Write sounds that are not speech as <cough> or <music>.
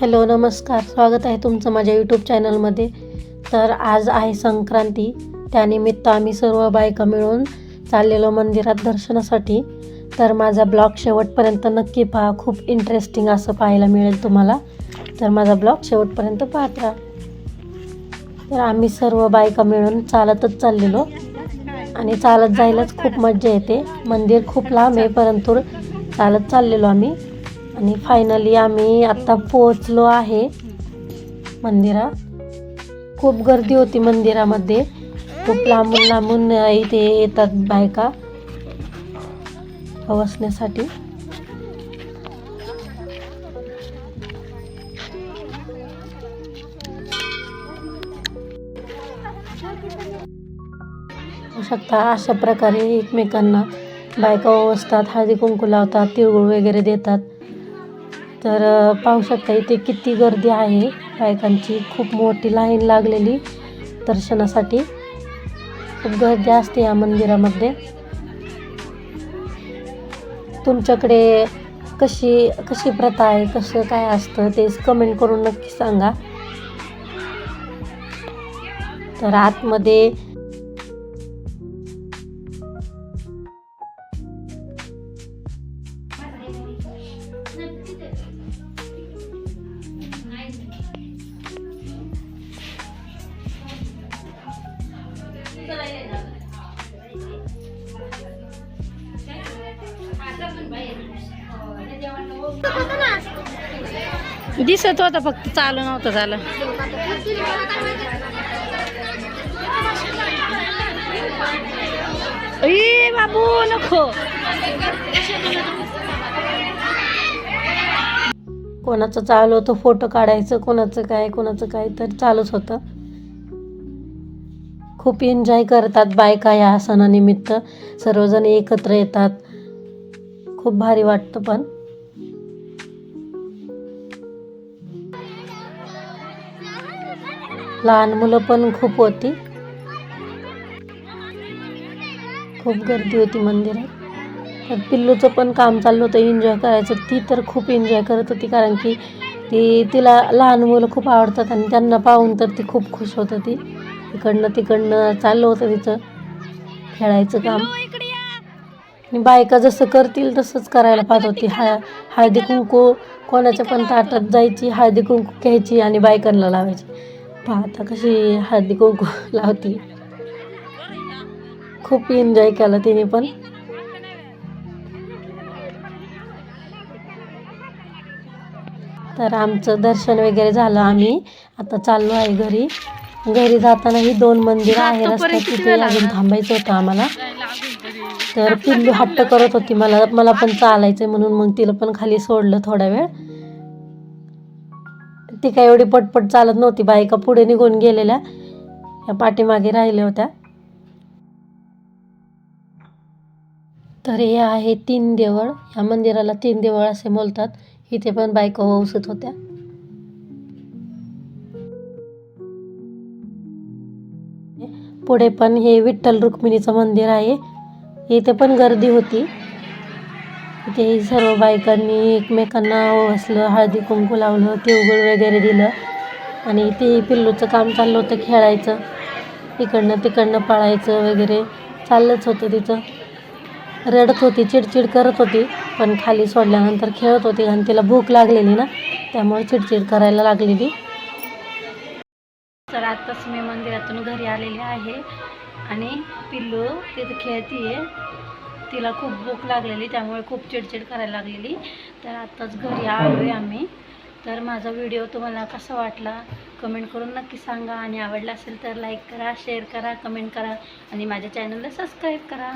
Hello नमस्कार. स्वागत आहे तुमचं माझ्या यूट्यूब चॅनलमध्ये तर आज आहे संक्रांती. त्यानिमित्त आम्ही सर्व बायका मिळून चाललेलो मंदिरात दर्शनासाठी. तर माझा ब्लॉग शेवटपर्यंत नक्की पहा. खूप इंटरेस्टिंग असं पाहायला मिळेल तुम्हाला. तर माझा ब्लॉग शेवटपर्यंत पाहत राहा. तर आम्ही सर्व बायका मिळून चालतच चाललेलो. आणि चालत जायलाच खूप मजा येते. मंदिर खूप लांब आहे परंतु चालत चाललेलो आम्ही. आणि फायनली आम्ही आत्ता पोहोचलो आहे मंदिरात खूप गर्दी होती मंदिरामध्ये. खूप लांबून लांबून इथे येतात बायका वसण्यासाठी शकता अशा प्रकारे एकमेकांना बायका ओसतात हळदी कुंकू लावतात तिळगुळ वगैरे देतात. तर पाहू शकता इथे किती गर्दी आहे. बायकांची खूप मोठी लाईन लागलेली दर्शनासाठी. खूप गर्दी असते या मंदिरामध्ये. तुमच्याकडे कशी कशी प्रथा आहे? कसं काय असतं? ते कमेंट करून नक्की सांगा. तर आतमध्ये दिसत होता फक्त चालू नव्हतं झालं. ए बाबू नको. कोणाचं चालू होतं फोटो काढायचं कोणाचं काय कोणाचं काय तर चालूच होतं. खूप एन्जॉय करतात बायका या सणानिमित्त. सर्वजण एकत्र येतात. खूप भारी वाटतं पण. लहान मुलं पण खूप होती. खूप गर्दी होती मंदिरात. तर पिल्लूचं पण काम चाललं होतं एन्जॉय करायचं. ती तर खूप एन्जॉय करत होती कारण की ती तिला लहान मुलं खूप आवडतात आणि त्यांना पाहून तर ती खूप खुश होत होती. इकडनं तिकडनं चाललं होतं तिचं खेळायचं काम. आणि बायका जसं करतील तसंच करायला पाहत होती. हा हळदी कुंकू कोणाच्या पण ताटात जायची हळदी कुंकू घ्यायची आणि बायकांना लावायची. पाहता कशी हळदी कुंकू <laughs> लावती. खूप एन्जॉय केला तिने पण. तर आमचं दर्शन वगैरे झालं आम्ही. आता चाललो आहे घरी. घरी जाताना ही दोन मंदिरं आहे रस्त्यात तिथे अजून थांबायचं होतं आम्हाला. तर. पिल्लू हट्ट करत होती मला. मला पण चालायचंय म्हणून मग तिला पण खाली सोडलं थोडा वेळ. ती काय एवढी पटपट चालत नव्हती. बायका पुढे निघून गेलेल्या. या पाठीमागे राहिल्या होत्या. तर हे आहे तीन देवळ. या मंदिराला तीन देवळ असे बोलतात. इथे पण बायका वसत होत्या. पुढे पण हे विठ्ठल रुक्मिणीचं मंदिर आहे. इथे पण गर्दी होती. इथे सर्व बायकांनी एकमेकांना हसलं हळदी कुंकू लावलं तिळगुळ वगैरे दिलं. आणि इथे पिल्लूचं काम चाललं होतं खेळायचं. इकडनं तिकडनं पळायचं वगैरे चाललंच होतं तिचं. रडत होती चिडचिड करत होती पण खाली सोडल्यानंतर खेळत होती आणि तिला भूक लागलेली ना त्यामुळे चिडचिड करायला लागलेली. तर आताच मी मंदिरातून घरी आलेली आहे. आणि पिल्लू तिथं खेळतीये. तिला खूप भूक लागलेली त्यामुळे खूप चिडचिड करायला लागलेली. तर आत्ताच घरी आलो आहे आम्ही. तर माझा व्हिडिओ तुम्हाला कसा वाटला? कमेंट करून नक्की सांगा. आणि आवडला असेल तर लाईक करा शेअर करा कमेंट करा. आणि माझ्या चॅनलला सबस्क्राईब करा.